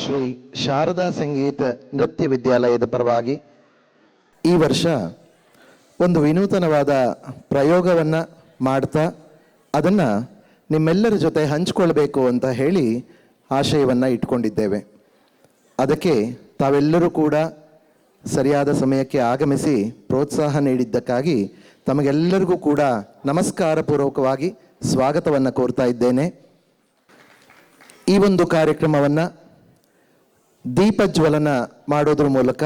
ಶ್ರೀ ಶಾರದಾ ಸಂಗೀತ ನೃತ್ಯ ವಿದ್ಯಾಲಯದ ಪರವಾಗಿ ಈ ವರ್ಷ ಒಂದು ವಿನೂತನವಾದ ಪ್ರಯೋಗವನ್ನು ಮಾಡ್ತಾ ಅದನ್ನು ನಿಮ್ಮೆಲ್ಲರ ಜೊತೆ ಹಂಚಿಕೊಳ್ಬೇಕು ಅಂತ ಹೇಳಿ ಆಶಯವನ್ನು ಇಟ್ಕೊಂಡಿದ್ದೇವೆ. ಅದಕ್ಕೆ ತಾವೆಲ್ಲರೂ ಕೂಡ ಸರಿಯಾದ ಸಮಯಕ್ಕೆ ಆಗಮಿಸಿ ಪ್ರೋತ್ಸಾಹ ನೀಡಿದ್ದಕ್ಕಾಗಿ ತಮಗೆಲ್ಲರಿಗೂ ಕೂಡ ನಮಸ್ಕಾರ ಪೂರ್ವಕವಾಗಿ ಸ್ವಾಗತವನ್ನು ಕೋರ್ತಾ ಇದ್ದೇನೆ. ಈ ಒಂದು ಕಾರ್ಯಕ್ರಮವನ್ನು ದೀಪಜ್ವಲನ ಮಾಡೋದ್ರ ಮೂಲಕ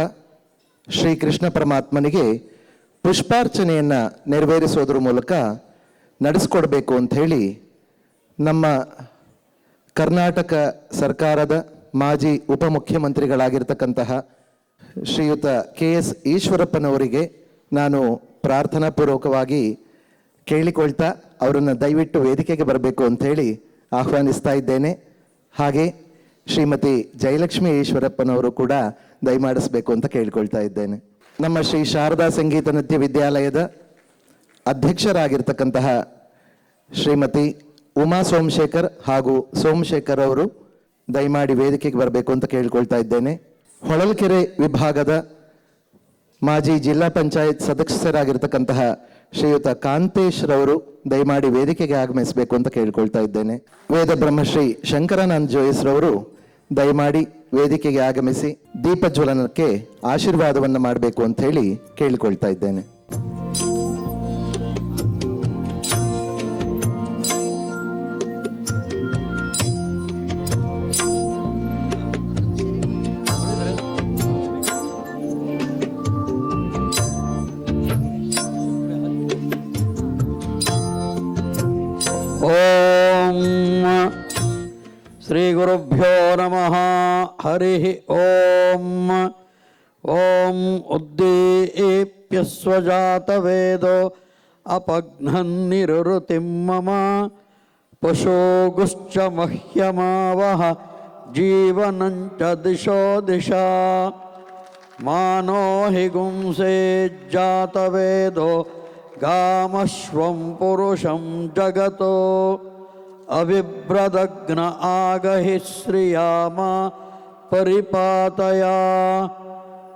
ಶ್ರೀ ಕೃಷ್ಣ ಪರಮಾತ್ಮನಿಗೆ ಪುಷ್ಪಾರ್ಚನೆಯನ್ನು ನೆರವೇರಿಸೋದ್ರ ಮೂಲಕ ನಡೆಸ್ಕೊಡ್ಬೇಕು ಅಂತ ಹೇಳಿ ನಮ್ಮ ಕರ್ನಾಟಕ ಸರ್ಕಾರದ ಮಾಜಿ ಉಪಮುಖ್ಯಮಂತ್ರಿಗಳಾಗಿರ್ತಕ್ಕಂತಹ ಶ್ರೀಯುತ ಕೆ ಎಸ್ ಈಶ್ವರಪ್ಪನವರಿಗೆ ನಾನು ಪ್ರಾರ್ಥನಾ ಪೂರ್ವಕವಾಗಿ ಕೇಳಿಕೊಳ್ತಾ ಅವರನ್ನು ದಯವಿಟ್ಟು ವೇದಿಕೆಗೆ ಬರಬೇಕು ಅಂಥೇಳಿ ಆಹ್ವಾನಿಸ್ತಾ ಇದ್ದೇನೆ. ಹಾಗೆ ಶ್ರೀಮತಿ ಜಯಲಕ್ಷ್ಮಿ ಈಶ್ವರಪ್ಪನವರು ಕೂಡ ದಯಮಾಡಿಸ್ಬೇಕು ಅಂತ ಕೇಳ್ಕೊಳ್ತಾ ಇದ್ದೇನೆ. ನಮ್ಮ ಶ್ರೀ ಶಾರದಾ ಸಂಗೀತ ನೃತ್ಯ ವಿದ್ಯಾಲಯದ ಅಧ್ಯಕ್ಷರಾಗಿರ್ತಕ್ಕಂತಹ ಶ್ರೀಮತಿ ಉಮಾ ಸೋಮಶೇಖರ್ ಹಾಗೂ ಸೋಮಶೇಖರ್ ಅವರು ದಯಮಾಡಿ ವೇದಿಕೆಗೆ ಬರಬೇಕು ಅಂತ ಕೇಳ್ಕೊಳ್ತಾ ಇದ್ದೇನೆ. ಹೊಳಲ್ಕೆರೆ ವಿಭಾಗದ ಮಾಜಿ ಜಿಲ್ಲಾ ಪಂಚಾಯತ್ ಸದಸ್ಯರಾಗಿರ್ತಕ್ಕಂತಹ ಶ್ರೀಯುತ ಕಾಂತೇಶ್ ರವರು ದಯಮಾಡಿ ವೇದಿಕೆಗೆ ಆಗಮಿಸಬೇಕು ಅಂತ ಕೇಳ್ಕೊಳ್ತಾ ಇದ್ದೇನೆ. ವೇದ ಬ್ರಹ್ಮಶ್ರೀ ಶಂಕರಾನಂದ್ ಜೋಯಿಸ್ ರವರು ದಯಮಾಡಿ ವೇದಿಕೆಗೆ ಆಗಮಿಸಿ ದೀಪಜ್ವಲನಕ್ಕೆ ಆಶೀರ್ವಾದವನ್ನು ಮಾಡಬೇಕು ಅಂತ ಹೇಳಿ ಕೇಳಿಕೊಳ್ತಾ ಇದ್ದೇನೆ. హరి ఓం ఓం ఉద్దీప్యస్వజాతవేదో అపఘ్నన్నిరుతిం మమ పశోగుశ్చ మహ్యమావహ జీవనం చ దిశో దిశ మానో హి గుంసేజ్జాతవేదో గామశ్వం పురుషం జగతో అవిభ్రదగ్న ఆగహి శ్రియామా परिपातया।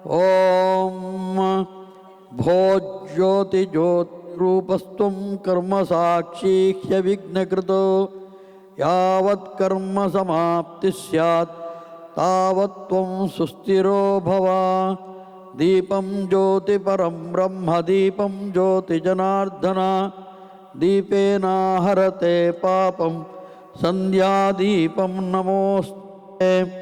ॐ भोज्योतिज्योतिरूपस्त्वं कर्मसाक्षी ह्यविघ्नकृतो। यावत् कर्म समाप्ति स्यात्, तावत् त्वं सुस्थिरो भव। दीपं ज्योतिपरं ब्रह्म दीपं ज्योतिजनार्दन। दीपेनाहरते पापं, सन्ध्यादीपं नमोऽस्ते।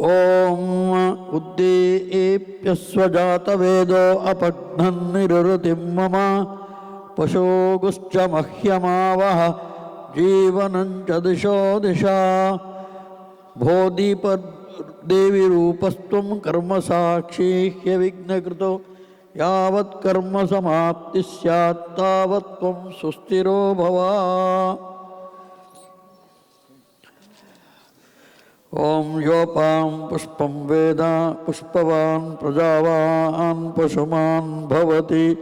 ॐ उद्दीप्यस्वजातवेदो अपघ्नन्निरुतिं मम पशोगुश्च मह्यमावह जीवनं च दिशो दिशा। भोदीपदेवीरूपस्त्वं कर्मसाक्षी ह्यविघ्नकृतो, यावत् कर्म समाप्ति स्यात्, तावत् त्वं सुस्थिरो भव। ॐ योपां पुष्पं वेद पुष्पवान् प्रजावान् पशुमान् भवति।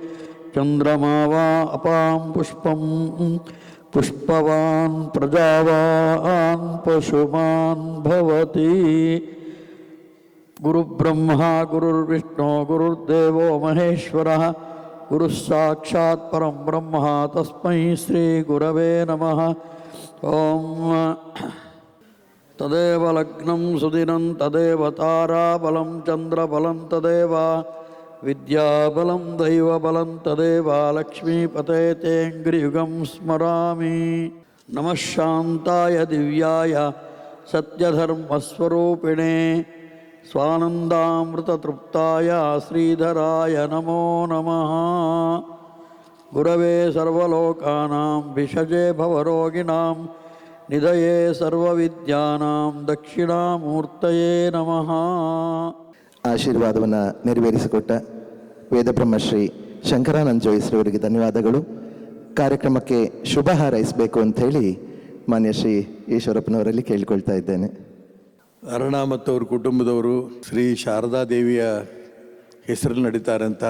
चन्द्रमा वा अपां पुष्पं, पुष्पवान् गुरुब्रह्मा, गुरुर्विष्णु, गुरुर्देवो महेश्वरः गुरुः ब्रह्म, तस्मै श्रीगुरवे नमः। ॐ తదేవ లగ్నం సుదినం తదేవ తారాబలం చంద్రబలం తదేవ విద్యాబలం దైవబలం తదేవ లక్ష్మీపతే తేంగ్రియుగం స్మరామి. నమశాంతాయ దివ్యాయ సత్యధర్మస్వరూపిణే. స్వానందామృతతృప్తాయ శ్రీధరాయ నమో నమ. గురవే సర్వలోకానాం విషజే భవరోగిణాం ನಿಧಯೇ ಸರ್ವವಿದ್ಯಾನಾಂ ದಕ್ಷಿಣಾಮೂರ್ತಯೇ ನಮಃ. ಆಶೀರ್ವಾದವನ್ನು ನೆರವೇರಿಸಿಕೊಟ್ಟ ವೇದಬ್ರಹ್ಮಶ್ರೀ ಶಂಕರಾನಂದಜೋಯಿಸ್ರವರಿಗೆ ಧನ್ಯವಾದಗಳು. ಕಾರ್ಯಕ್ರಮಕ್ಕೆ ಶುಭ ಹಾರೈಸಬೇಕು ಅಂಥೇಳಿ ಮಾನ್ಯ ಶ್ರೀ ಈಶ್ವರಪ್ಪನವರಲ್ಲಿ ಕೇಳಿಕೊಳ್ತಾ ಇದ್ದೇನೆ. ಅರುಣ ಮತ್ತು ಅವ್ರ ಕುಟುಂಬದವರು ಶ್ರೀ ಶಾರದಾ ದೇವಿಯ ಹೆಸರಲ್ಲಿ ನಡೀತಾರಂಥ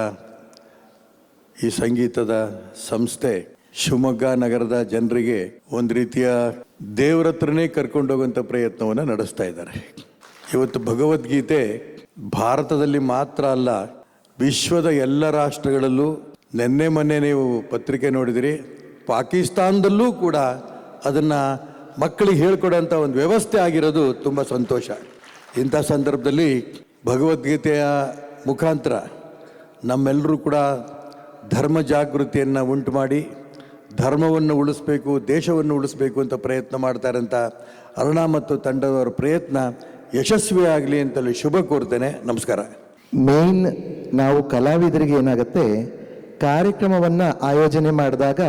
ಈ ಸಂಗೀತದ ಸಂಸ್ಥೆ ಶಿವಮೊಗ್ಗ ನಗರದ ಜನರಿಗೆ ಒಂದು ರೀತಿಯ ದೇವರ ಹತ್ರನೇ ಕರ್ಕೊಂಡೋಗುವಂಥ ಪ್ರಯತ್ನವನ್ನು ನಡೆಸ್ತಾ ಇದ್ದಾರೆ. ಇವತ್ತು ಭಗವದ್ಗೀತೆ ಭಾರತದಲ್ಲಿ ಮಾತ್ರ ಅಲ್ಲ, ವಿಶ್ವದ ಎಲ್ಲ ರಾಷ್ಟ್ರಗಳಲ್ಲೂ ನಿನ್ನೆ ಮೊನ್ನೆ ನೀವು ಪತ್ರಿಕೆ ನೋಡಿದಿರಿ, ಪಾಕಿಸ್ತಾನದಲ್ಲೂ ಕೂಡ ಅದನ್ನು ಮಕ್ಕಳಿಗೆ ಹೇಳ್ಕೊಡೋಂಥ ಒಂದು ವ್ಯವಸ್ಥೆ ಆಗಿರೋದು ತುಂಬ ಸಂತೋಷ. ಇಂಥ ಸಂದರ್ಭದಲ್ಲಿ ಭಗವದ್ಗೀತೆಯ ಮುಖಾಂತರ ನಮ್ಮೆಲ್ಲರೂ ಕೂಡ ಧರ್ಮ ಜಾಗೃತಿಯನ್ನು ಉಂಟು ಮಾಡಿ ಧರ್ಮವನ್ನು ಉಳಿಸ್ಬೇಕು, ದೇಶವನ್ನು ಉಳಿಸ್ಬೇಕು ಅಂತ ಪ್ರಯತ್ನ ಮಾಡ್ತಾರಂತ ಅರುಣ ಮತ್ತು ತಂಡದವರ ಪ್ರಯತ್ನ ಯಶಸ್ವಿ ಆಗಲಿ ಅಂತಲೂ ಶುಭ ಕೋರ್ತೇನೆ. ನಮಸ್ಕಾರ. ಮೇನ್ ನಾವು ಕಲಾವಿದರಿಗೆ ಏನಾಗುತ್ತೆ, ಕಾರ್ಯಕ್ರಮವನ್ನು ಆಯೋಜನೆ ಮಾಡಿದಾಗ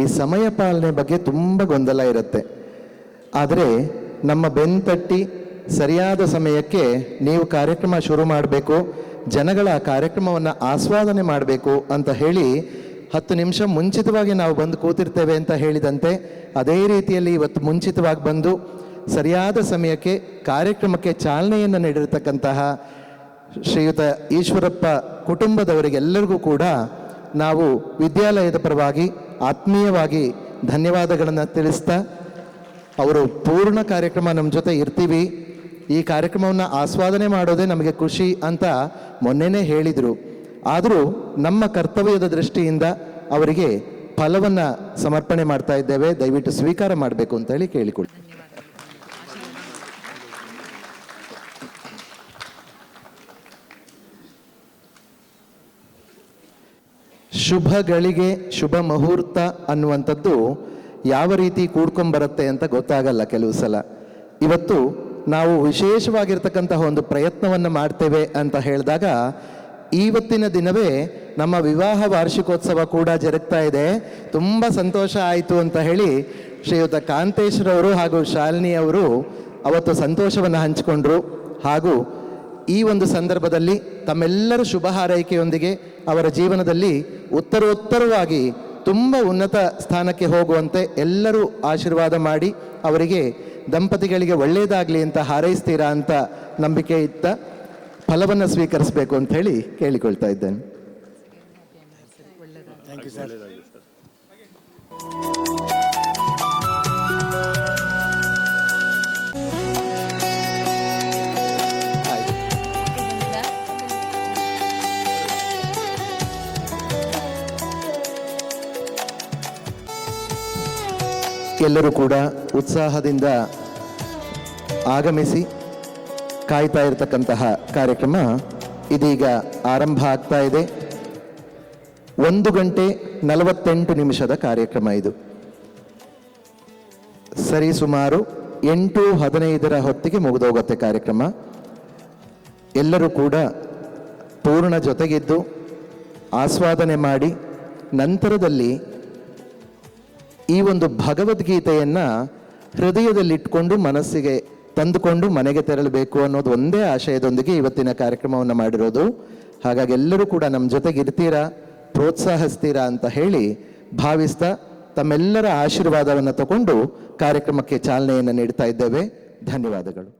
ಈ ಸಮಯ ಪಾಲನೆ ಬಗ್ಗೆ ತುಂಬ ಗೊಂದಲ ಇರುತ್ತೆ. ಆದರೆ ನಮ್ಮ ಬೆನ್ತಟ್ಟಿ ಸರಿಯಾದ ಸಮಯಕ್ಕೆ ನೀವು ಕಾರ್ಯಕ್ರಮ ಶುರು ಮಾಡಬೇಕು, ಜನಗಳ ಕಾರ್ಯಕ್ರಮವನ್ನು ಆಸ್ವಾದನೆ ಮಾಡಬೇಕು ಅಂತ ಹೇಳಿ ಹತ್ತು ನಿಮಿಷ ಮುಂಚಿತವಾಗಿ ನಾವು ಬಂದು ಕೂತಿರ್ತೇವೆ ಅಂತ ಹೇಳಿದಂತೆ ಅದೇ ರೀತಿಯಲ್ಲಿ ಇವತ್ತು ಮುಂಚಿತವಾಗಿ ಬಂದು ಸರಿಯಾದ ಸಮಯಕ್ಕೆ, ಕಾರ್ಯಕ್ರಮಕ್ಕೆ ಚಾಲನೆಯನ್ನು ನೀಡಿರತಕ್ಕಂತಹ ಶ್ರೀಯುತ ಈಶ್ವರಪ್ಪ ಕುಟುಂಬದವರಿಗೆಲ್ಲರಿಗೂ ಕೂಡ ನಾವು ವಿದ್ಯಾಲಯದ ಪರವಾಗಿ ಆತ್ಮೀಯವಾಗಿ ಧನ್ಯವಾದಗಳನ್ನು ತಿಳಿಸ್ತಾ, ಅವರು ಪೂರ್ಣ ಕಾರ್ಯಕ್ರಮ ನಮ್ಮ ಜೊತೆ ಇರ್ತೀವಿ. ಈ ಕಾರ್ಯಕ್ರಮವನ್ನು ಆಸ್ವಾದನೆ ಮಾಡೋದೇ ನಮಗೆ ಖುಷಿ ಅಂತ ಮೊನ್ನೆನೇ ಹೇಳಿದರು. ಆದರೂ ನಮ್ಮ ಕರ್ತವ್ಯದ ದೃಷ್ಟಿಯಿಂದ ಅವರಿಗೆ ಫಲವನ್ನು ಸಮರ್ಪಣೆ ಮಾಡ್ತಾ ಇದ್ದೇವೆ. ದಯವಿಟ್ಟು ಸ್ವೀಕಾರ ಮಾಡಬೇಕು ಅಂತ ಹೇಳಿ ಕೇಳಿಕೊಳ್ಳಿ. ಶುಭ ಗಳಿಗೆ ಶುಭ ಮುಹೂರ್ತ ಅನ್ನುವಂಥದ್ದು ಯಾವ ರೀತಿ ಕೂಡ್ಕೊಂಬರುತ್ತೆ ಅಂತ ಗೊತ್ತಾಗಲ್ಲ ಕೆಲವು ಸಲ. ಇವತ್ತು ನಾವು ವಿಶೇಷವಾಗಿರ್ತಕ್ಕಂತಹ ಒಂದು ಪ್ರಯತ್ನವನ್ನು ಮಾಡ್ತೇವೆ ಅಂತ ಹೇಳಿದಾಗ ಇವತ್ತಿನ ದಿನವೇ ನಮ್ಮ ವಿವಾಹ ವಾರ್ಷಿಕೋತ್ಸವ ಕೂಡ ಜರುಗ್ತಾ ಇದೆ. ತುಂಬ ಸಂತೋಷ ಆಯಿತು ಅಂತ ಹೇಳಿ ಶ್ರೀಯುತ ಕಾಂತೇಶ್ರವರು ಹಾಗೂ ಶಾಲಿನಿ ಅವರು ಅವತ್ತು ಸಂತೋಷವನ್ನು ಹಂಚಿಕೊಂಡ್ರು. ಹಾಗೂ ಈ ಒಂದು ಸಂದರ್ಭದಲ್ಲಿ ತಮ್ಮೆಲ್ಲರ ಶುಭ ಹಾರೈಕೆಯೊಂದಿಗೆ ಅವರ ಜೀವನದಲ್ಲಿ ಉತ್ತರೋತ್ತರವಾಗಿ ತುಂಬ ಉನ್ನತ ಸ್ಥಾನಕ್ಕೆ ಹೋಗುವಂತೆ ಎಲ್ಲರೂ ಆಶೀರ್ವಾದ ಮಾಡಿ ಅವರಿಗೆ ದಂಪತಿಗಳಿಗೆ ಒಳ್ಳೆಯದಾಗಲಿ ಅಂತ ಹಾರೈಸ್ತೀರಾ ಅಂತ ನಂಬಿಕೆ ಇತ್ತ. ಫಲವನ್ನು ಸ್ವೀಕರಿಸಬೇಕು ಅಂತ ಹೇಳಿ ಕೇಳಿಕೊಳ್ತಾ ಇದ್ದೇನೆ. ಎಲ್ಲರೂ ಕೂಡ ಉತ್ಸಾಹದಿಂದ ಆಗಮಿಸಿ ಕಾಯ್ತಾ ಇರತಕ್ಕಂತಹ ಕಾರ್ಯಕ್ರಮ ಇದೀಗ ಆರಂಭ ಆಗ್ತಾ ಇದೆ. ಒಂದು ಗಂಟೆ ನಲವತ್ತೆಂಟು ನಿಮಿಷದ ಕಾರ್ಯಕ್ರಮ ಇದು. ಸರಿ, ಸುಮಾರು ಎಂಟು ಹದಿನೈದರ ಹೊತ್ತಿಗೆ ಮುಗಿದೋಗುತ್ತೆ ಕಾರ್ಯಕ್ರಮ. ಎಲ್ಲರೂ ಕೂಡ ಪೂರ್ಣ ಜೊತೆಗಿದ್ದು ಆಸ್ವಾದನೆ ಮಾಡಿ ನಂತರದಲ್ಲಿ ಈ ಒಂದು ಭಗವದ್ಗೀತೆಯನ್ನು ಹೃದಯದಲ್ಲಿಟ್ಕೊಂಡು ಮನಸ್ಸಿಗೆ ತಂದುಕೊಂಡು ಮನೆಗೆ ತೆರಳಬೇಕು ಅನ್ನೋದು ಒಂದೇ ಆಶಯದೊಂದಿಗೆ ಇವತ್ತಿನ ಕಾರ್ಯಕ್ರಮವನ್ನು ಮಾಡಿರೋದು. ಹಾಗಾಗಿ ಎಲ್ಲರೂ ಕೂಡ ನಮ್ಮ ಜೊತೆಗಿರ್ತೀರಾ ಪ್ರೋತ್ಸಾಹಿಸ್ತೀರಾ ಅಂತ ಹೇಳಿ ಭಾವಿಸ್ತಾ ತಮ್ಮೆಲ್ಲರ ಆಶೀರ್ವಾದವನ್ನು ತಗೊಂಡು ಕಾರ್ಯಕ್ರಮಕ್ಕೆ ಚಾಲನೆಯನ್ನು ನೀಡ್ತಾ ಇದ್ದೇವೆ. ಧನ್ಯವಾದಗಳು.